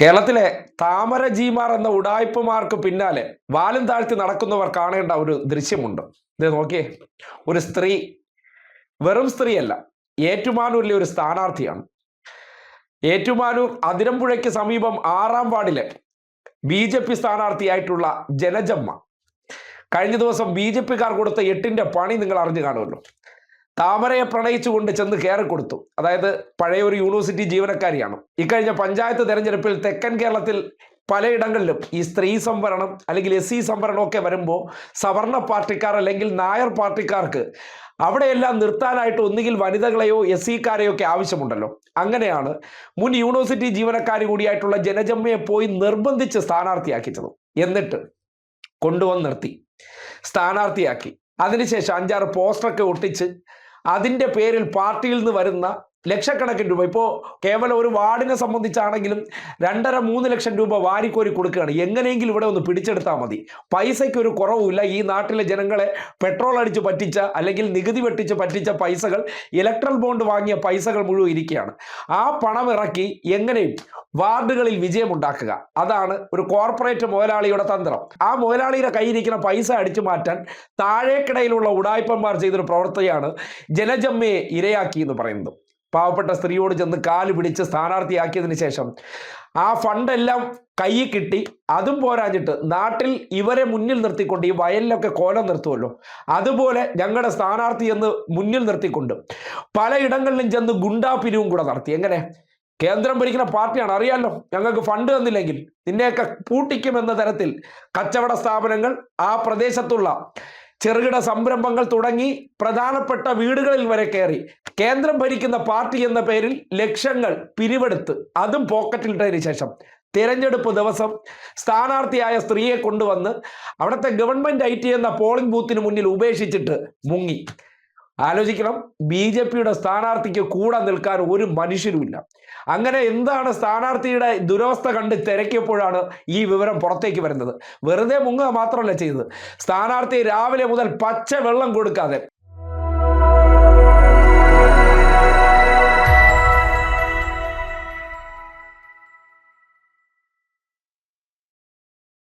കേരളത്തിലെ താമര ജീമാർ എന്ന ഉടായ്പമാർക്ക് പിന്നാലെ വാലും താഴ്ത്തി നടക്കുന്നവർ കാണേണ്ട ഒരു ദൃശ്യമുണ്ട്. ഇത് നോക്കിയേ ഒരു സ്ത്രീ വെറും സ്ത്രീയല്ല ഏറ്റുമാനൂരിലെ ഒരു സ്ഥാനാർത്ഥിയാണ്. ഏറ്റുമാനൂർ അതിരമ്പുഴയ്ക്ക് സമീപം ആറാം വാർഡിലെ ബി ജെ പി സ്ഥാനാർത്ഥിയായിട്ടുള്ള ജനജമ്മ. കഴിഞ്ഞ ദിവസം ബി ജെ പിക്കാർ കൊടുത്ത എട്ടിന്റെ പണി നിങ്ങൾ അറിഞ്ഞു കാണുമല്ലോ. താമരയെ പ്രണയിച്ചുകൊണ്ട് ചെന്ന് കയറി കൊടുത്തു. അതായത് പഴയ ഒരു യൂണിവേഴ്സിറ്റി ജീവനക്കാരിയാണ്. ഇക്കഴിഞ്ഞ പഞ്ചായത്ത് തെരഞ്ഞെടുപ്പിൽ തെക്കൻ കേരളത്തിൽ പലയിടങ്ങളിലും ഈ സ്ത്രീ സംവരണം അല്ലെങ്കിൽ എസ് സി സംവരണം ഒക്കെ വരുമ്പോൾ സവർണ പാർട്ടിക്കാർ അല്ലെങ്കിൽ നായർ പാർട്ടിക്കാർക്ക് അവിടെയെല്ലാം നിർത്താനായിട്ട് ഒന്നുകിൽ വനിതകളെയോ എസ് സിക്കാരെയോ ഒക്കെ ആവശ്യമുണ്ടല്ലോ. അങ്ങനെയാണ് മുൻ യൂണിവേഴ്സിറ്റി ജീവനക്കാരി കൂടിയായിട്ടുള്ള ജനജമ്മയെ പോയി നിർബന്ധിച്ച് സ്ഥാനാർത്ഥിയാക്കിച്ചത്. എന്നിട്ട് കൊണ്ടുവന്ന് നിർത്തി. സ്ഥാനാർത്ഥിയാക്കി. അതിനുശേഷം അഞ്ചാറ് പോസ്റ്ററൊക്കെ ഒട്ടിച്ച് അതിന്റെ പേരിൽ പാർട്ടിയിൽ നിന്ന് വരുന്ന ലക്ഷക്കണക്കിന് രൂപ. ഇപ്പോൾ കേവലം ഒരു വാർഡിനെ സംബന്ധിച്ചാണെങ്കിലും രണ്ടര മൂന്ന് ലക്ഷം രൂപ വാരിക്കോരി കൊടുക്കുകയാണ്. എങ്ങനെയെങ്കിലും ഇവിടെ ഒന്ന് പിടിച്ചെടുത്താൽ മതി. പൈസയ്ക്ക് ഒരു കുറവുമില്ല. ഈ നാട്ടിലെ ജനങ്ങളെ പെട്രോൾ അടിച്ച് പറ്റിച്ച അല്ലെങ്കിൽ നികുതി വെട്ടിച്ച് പറ്റിച്ച പൈസകൾ ഇലക്ട്രൽ ബോണ്ട് വാങ്ങിയ പൈസകൾ മുഴുവൻ ഇരിക്കുകയാണ്. ആ പണം ഇറക്കി എങ്ങനെയും വാർഡുകളിൽ വിജയമുണ്ടാക്കുക? അതാണ് ഒരു കോർപ്പറേറ്റ് മുതലാളിയുടെ തന്ത്രം. ആ മുതലാളിയുടെ കയ്യിരിക്കുന്ന പൈസ അടിച്ചു മാറ്റാൻ താഴേക്കിടയിലുള്ള ഉടായ്പന്മാർ ചെയ്തൊരു പ്രവൃത്തിയാണ് ജനജമ്മയെ ഇരയാക്കി എന്ന് പറയുന്നത്. പാവപ്പെട്ട സ്ത്രീയോട് ചെന്ന് കാൽ പിടിച്ച് സ്ഥാനാർത്ഥിയാക്കിയതിന് ശേഷം ആ ഫണ്ടെല്ലാം കൈ കിട്ടി. അതും പോരാഞ്ഞിട്ട് നാട്ടിൽ ഇവരെ മുന്നിൽ നിർത്തിക്കൊണ്ട് ഈ വയലിലൊക്കെ കോലം നിർത്തുമല്ലോ അതുപോലെ ഞങ്ങളുടെ സ്ഥാനാർത്ഥി എന്ന് മുന്നിൽ നിർത്തിക്കൊണ്ട് പലയിടങ്ങളിലും ചെന്ന് ഗുണ്ടാ പിരിവും കൂടെ നടത്തി. എങ്ങനെ? കേന്ദ്രം ഭരിക്കുന്ന പാർട്ടിയാണ്. അറിയാമല്ലോ ഞങ്ങൾക്ക് ഫണ്ട് തന്നില്ലെങ്കിൽ നിന്നെയൊക്കെ പൂട്ടിക്കുമെന്ന തരത്തിൽ കച്ചവട സ്ഥാപനങ്ങൾ ആ പ്രദേശത്തുള്ള ചെറുകിട സംരംഭങ്ങൾ തുടങ്ങി പ്രധാനപ്പെട്ട വീടുകളിൽ വരെ കയറി കേന്ദ്രം ഭരിക്കുന്ന പാർട്ടി എന്ന പേരിൽ ലക്ഷങ്ങൾ പിരിവെടുത്ത് അതും പോക്കറ്റിലിട്ടതിന് ശേഷം തിരഞ്ഞെടുപ്പ് ദിവസം സ്ഥാനാർത്ഥിയായ സ്ത്രീയെ കൊണ്ടുവന്ന് അവിടുത്തെ ഗവൺമെന്റ് ഐ ടി എന്ന പോളിംഗ് ബൂത്തിന് മുന്നിൽ ഉപേക്ഷിച്ചിട്ട് മുങ്ങി. ആലോചിക്കണം ബി ജെ പിയുടെ സ്ഥാനാർത്ഥിക്ക് കൂടെ നിൽക്കാൻ ഒരു മനുഷ്യരുമില്ല. അങ്ങനെ എന്താണ് സ്ഥാനാർത്ഥിയുടെ ദുരവസ്ഥ കണ്ട് തിരക്കിയപ്പോഴാണ് ഈ വിവരം പുറത്തേക്ക് വരുന്നത്. വെറുതെ മുങ്ങുക മാത്രമല്ല ചെയ്തത്. സ്ഥാനാർത്ഥി രാവിലെ മുതൽ പച്ച വെള്ളം കൊടുക്കാതെ